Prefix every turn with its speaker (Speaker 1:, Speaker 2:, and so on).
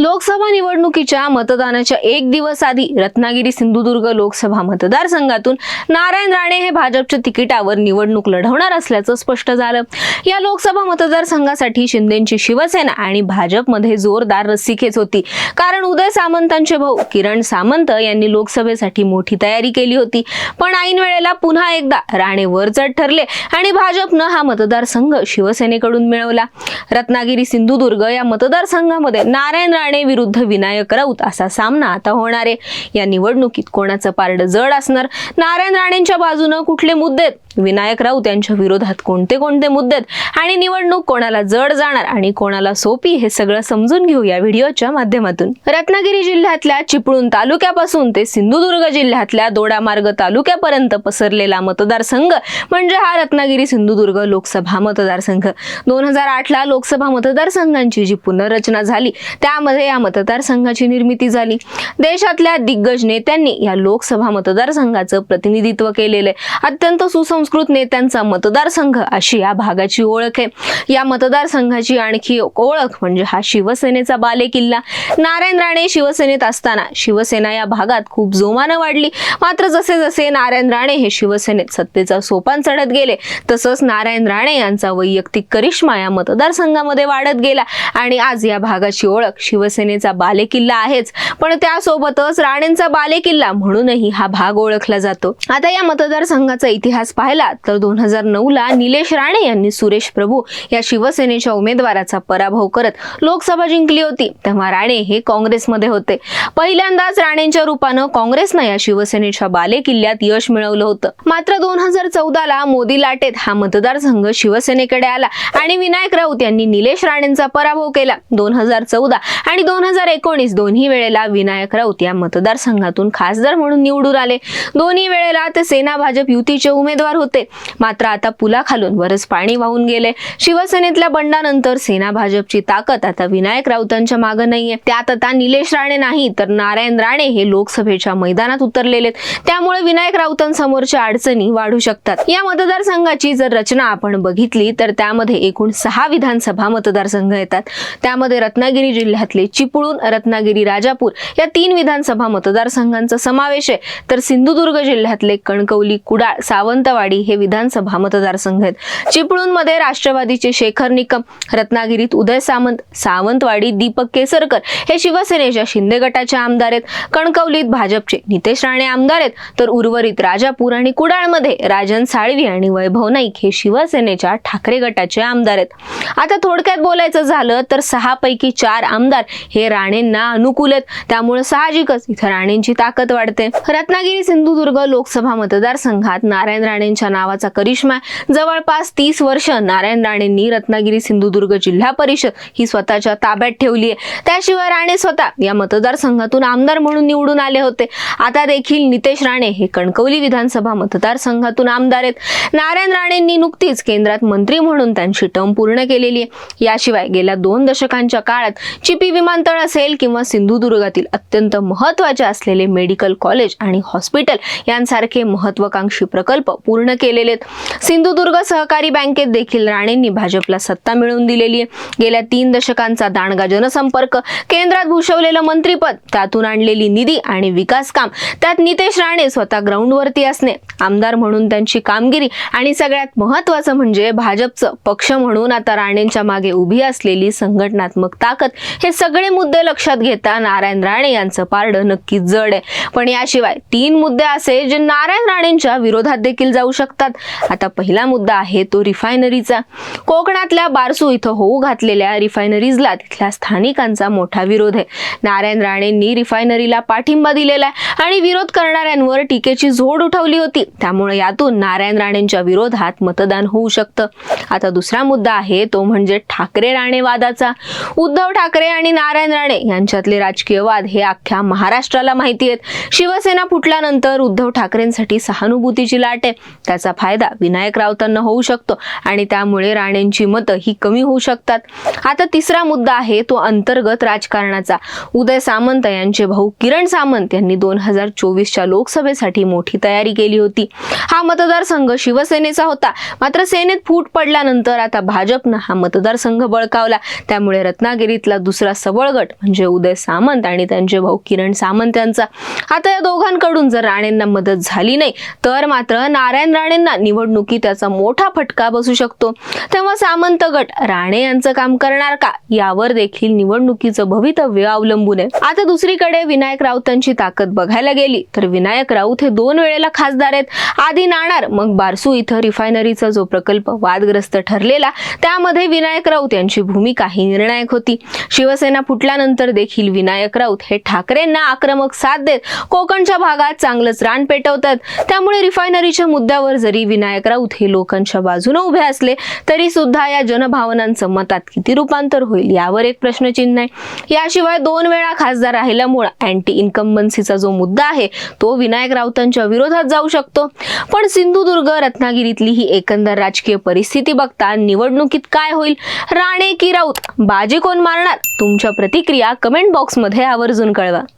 Speaker 1: लोकसभा निवडणुकीच्या मतदानाच्या एक दिवस आधी रत्नागिरी सिंधुदुर्ग लोकसभा मतदारसंघातून नारायण राणे हे भाजपच्या तिकिटावर निवडणूक लढवणार असल्याचं स्पष्ट झालं. या लोकसभा मतदारसंघासाठी शिंदेची शिवसेना आणि भाजपमध्ये जोरदार रस्सीखेच होती. कारण उदय सामंतांचे भाऊ किरण सामंत यांनी लोकसभेसाठी मोठी तयारी केली होती. पण ऐन वेळेला पुन्हा एकदा राणे वरचढ ठरले आणि भाजपनं हा मतदारसंघ शिवसेनेकडून मिळवला. रत्नागिरी सिंधुदुर्ग या मतदारसंघामध्ये नारायण राणे विरुद्ध विनायक राऊत असा सामना आता होणार आहे. या निवडणुकीत कोणाचं पारडं जड असणार? नारायण राणेंच्या बाजूनं कुठले मुद्दे? विनायक राऊत यांच्या विरोधात कोणते कोणते मुद्दे आहेत? आणि निवडणूक कोणाला जड जाणार आणि कोणाला सोपी हे सगळं समजून घेऊ या व्हिडिओच्या माध्यमातून. रत्नागिरी जिल्ह्यातल्या चिपळूण तालुक्यापासून ते सिंधुदुर्ग जिल्ह्यातल्या दोडामार्ग तालुक्यापर्यंत पसरलेला मतदारसंघ म्हणजे हा रत्नागिरी सिंधुदुर्ग लोकसभा मतदारसंघ. दोन हजार आठ ला लोकसभा मतदारसंघांची जी पुनर्रचना झाली त्यामध्ये या मतदारसंघाची निर्मिती झाली. देशातल्या दिग्गज नेत्यांनी या लोकसभा मतदारसंघाचं प्रतिनिधित्व केलेलं आहे. अत्यंत सुसंस्कृत नेत्यांचा मतदारसंघ अशी या भागाची ओळख आहे. या मतदारसंघाची आणखी ओळख म्हणजे हा शिवसेनेचा बालेकिल्ला. नारायण राणे शिवसेनेत असताना शिवसेना या भागात खूप जोमानं वाढली. मात्र जसे जसे नारायण राणे हे शिवसेनेत सत्तेचा सोपान चढत गेले तसंच नारायण राणे यांचा वैयक्तिक करिश्मा या मतदारसंघामध्ये वाढत गेला. आणि आज या भागाची ओळख शिवसेनेचा बालेकिल्ला आहेच. पण त्यासोबतच राणेंचा बालेकिल्ला म्हणूनही हा भाग ओळखला जातो. आता या मतदारसंघाचा इतिहास पाहिला तर दोन हजार नऊला निलेश राणे यांनी सुरेश प्रभू या शिवसेनेच्या उमेदवाराचा पराभव करत लोकसभा जिंकली होती. तेव्हा राणे हे काँग्रेसमध्ये होते. पहिल्यांदाच राणेंच्या रूपानं काँग्रेसनं या शिवसेनेच्या बालेकिल्ल्यात यश मिळवलं होतं. मात्र दोन हजार चौदाला मोदी लाटेत हा मतदारसंघ शिवसेनेकडे आला आणि विनायक राऊत यांनी निलेश राणेंचा पराभव केला. दोन हजार चौदा आणि दोन हजार एकोणीस दोन्ही वेळेला विनायक राऊत या मतदारसंघातून खासदार म्हणून निवडून आले. दोन्ही वेळेला ते सेना भाजप युतीचे उमेदवार होते. मात्र आता पुलाखालून बरंच पाणी वाहून गेले शिवसेनेतल्या बंडानंतर सेना भाजपची ताकद आता विनायक राऊतांच्या मागे नाहीये. त्यात आता निलेश राणे नाही तर नारायण राणे हे लोकसभेच्या मैदानात उतरलेले त्यामुळे विनायक राऊतांसमोरच्या अडचणी वाढू शकतात. या मतदारसंघाची जर रचना आपण बघितली तर त्यामध्ये एकूण सहा विधानसभा मतदारसंघ येतात. त्यामध्ये रत्नागिरी जिल्ह्यातले चिपळूण रत्नागिरी राजापूर या तीन विधानसभा मतदारसंघांचा समावेश आहे. तर सिंधुदुर्ग जिल्ह्यातले कणकवली कुडाळ सावंतवाडी हे विधानसभा मतदारसंघ आहेत. चिपळूणमध्ये राष्ट्रवादीचे शेखर निकम रत्नागिरीत उदय सामंत सावंतवाडी दीपक केसरकर हे शिवसेनेच्या शिंदे गटाचे आमदार आहेत. कणकवलीत भाजपचे नितेश राणे आमदार आहेत. तर उर्वरित राजापूर आणि कुडाळमध्ये राजन साळवी आणि वैभव नाईक हे शिवसेनेच्या ठाकरे गटाचे आमदार आहेत. आता थोडक्यात बोलायचं झालं तर सहा पैकी चार आमदार हे राणेंना अनुकूल आहेत. त्यामुळे साहजिकच इथं राणेंची ताकद वाढते. रत्नागिरी सिंधुदुर्ग लोकसभा मतदारसंघात नारायण राणेंच्या नावाचा करिश्मा आहे. जवळपास तीस वर्ष नारायण राणेंनी रत्नागिरी सिंधुदुर्ग जिल्हा परिषद ही स्वतःच्या ताब्यात ठेवली आहे. त्याशिवाय राणे स्वतः या मतदारसंघातून आमदार म्हणून निवडून आले होते. आता देखील नितेश राणे हे कणकवली विधानसभा मतदारसंघातून आमदार आहेत. नारायण राणेंनी नुकतीच केंद्रात मंत्री म्हणून त्यांची टर्म पूर्ण केलेली आहे. याशिवाय गेल्या दोन दशकांच्या काळात चिपी विमानतळ असेल किंवा सिंधुदुर्गातील अत्यंत महत्त्वाचे असलेले मेडिकल कॉलेज आणि हॉस्पिटल यांसारखे महत्वाकांक्षी प्रकल्प पूर्ण केलेले आहेत. सिंधुदुर्ग सहकारी बँकेत देखील राणेंनी भाजपला सत्ता मिळवून दिलेली आहे. गेल्या तीन दशकांचा दांडगा जनसंपर्क केंद्रात भूषवलेलं मंत्रीपद त्यातून आणलेली निधी आणि विकास काम त्यात नितेश राणे स्वतः ग्राउंडवरती असणे आमदार म्हणून त्यांची कामगिरी आणि सगळ्यात महत्वाचं म्हणजे भाजपचं पक्ष म्हणून आता राणेंच्या मागे उभी असलेली संघटनात्मक ताकद हे सगळे मुद्दे लक्षात घेता नारायण राणे यांचं पारडं नक्कीच जड आहे. पण याशिवाय तीन मुद्दे असे जे नारायण राणेंच्या विरोधात देखील जाऊ शकतात. आता पहिला मुद्दा आहे तो रिफायनरीचा. कोकणातल्या बारसू इथं होऊ घातलेल्या रिफायनरीजला तिथल्या स्थानिकांचा मोठा विरोध आहे. नारायण राणेंनी रिफायनरीला पाठिंबा दिलेला आहे आणि विरोध करणाऱ्यांवर टीकेची झोड उठवली होती. त्यामुळे यातून नारायण राणेंच्या विरोधात मतदान होऊ शकतं. आता दुसरा मुद्दा आहे तो म्हणजे ठाकरे राणे वादाचा उद्धव ठाकरे आणि नारायण राणे यांच्यातले राजकीय वाद हे अख्ख्या महाराष्ट्राला माहिती आहेत. शिवसेना फुटल्यानंतर उद्धव ठाकरेंसाठी सहानुभूतीची लाट आहे. त्याचा फायदा विनायक राऊतांना होऊ शकतो आणि त्यामुळे राणेंची मतं ही कमी होऊ शकतात. आता तिसरा मुद्दा आहे तो अंतर्गत राजकारणाचा. उदय सामंत यांचे भाऊ किरण सामंत यांनी दोन हजार चोवीसच्या लोकसभेसाठी मोठी तयारी केली होती. हा मतदारसंघ शिवसेनेचा होता. मात्र सेनेत फूट पडल्यानंतर आता भाजपनं हा मतदारसंघ बळकावला. त्यामुळे रत्नागिरीतला दुसरा सबळ गट म्हणजे उदय सामंत आणि त्यांचे भाऊ किरण सामंत यांचा. आता या दोघांकडून जर राणेंना मदत झाली नाही तर मात्र नारायण राणेंना निवडणुकी त्याचा मोठा फटका बसू शकतो. तेव्हा सामंत गट राणे यांचं काम करणार का? यावर देखील निवडणुकीचं भवितव्य अवलंबून आहे. आता दुसरीकडे विनायक राऊतांची ताकद बघायला गेली तर विनायक राऊत हे दोन वेळेला खासदार आहेत. आधी नाणार मग बारसू इथं रिफायनरीचा जो प्रकल्प वादग्रस्त ठरलेला त्यामध्ये विनायक राऊत यांची भूमिका ही निर्णायक होती. शिवसेना फुटल्यानंतर देखील विनायक राऊत हे ठाकरेंना आक्रमक साथ देत कोकणच्या भागात चांगलंच रान पेटवतात. त्यामुळे रिफायनरीच्या मुद्द्यावर जरी विनायक राऊत हे लोकांच्या बाजूने उभे असले तरी सुद्धा या जनभावनांचं मतात किती रूपांतर होईल यावर एक प्रश्नचिन्ह आहे. याशिवाय दोन वेळा खासदार राहिल्यामुळे अँटी इन्कम्बन्सीचा जो मुद्दा आहे तो विनायक राऊतांच्या विरोधात जाऊ शकतो. पण सिंधुदुर्ग रत्नागिरीतली ही एकंदर राजकीय परिस्थिती बघता निवडणुकीत काय होईल? राणे की राऊत? बाजी कोण मारणार? तुमच्या प्रतिक्रिया कमेंट बॉक्समध्ये आवर्जून कळवा.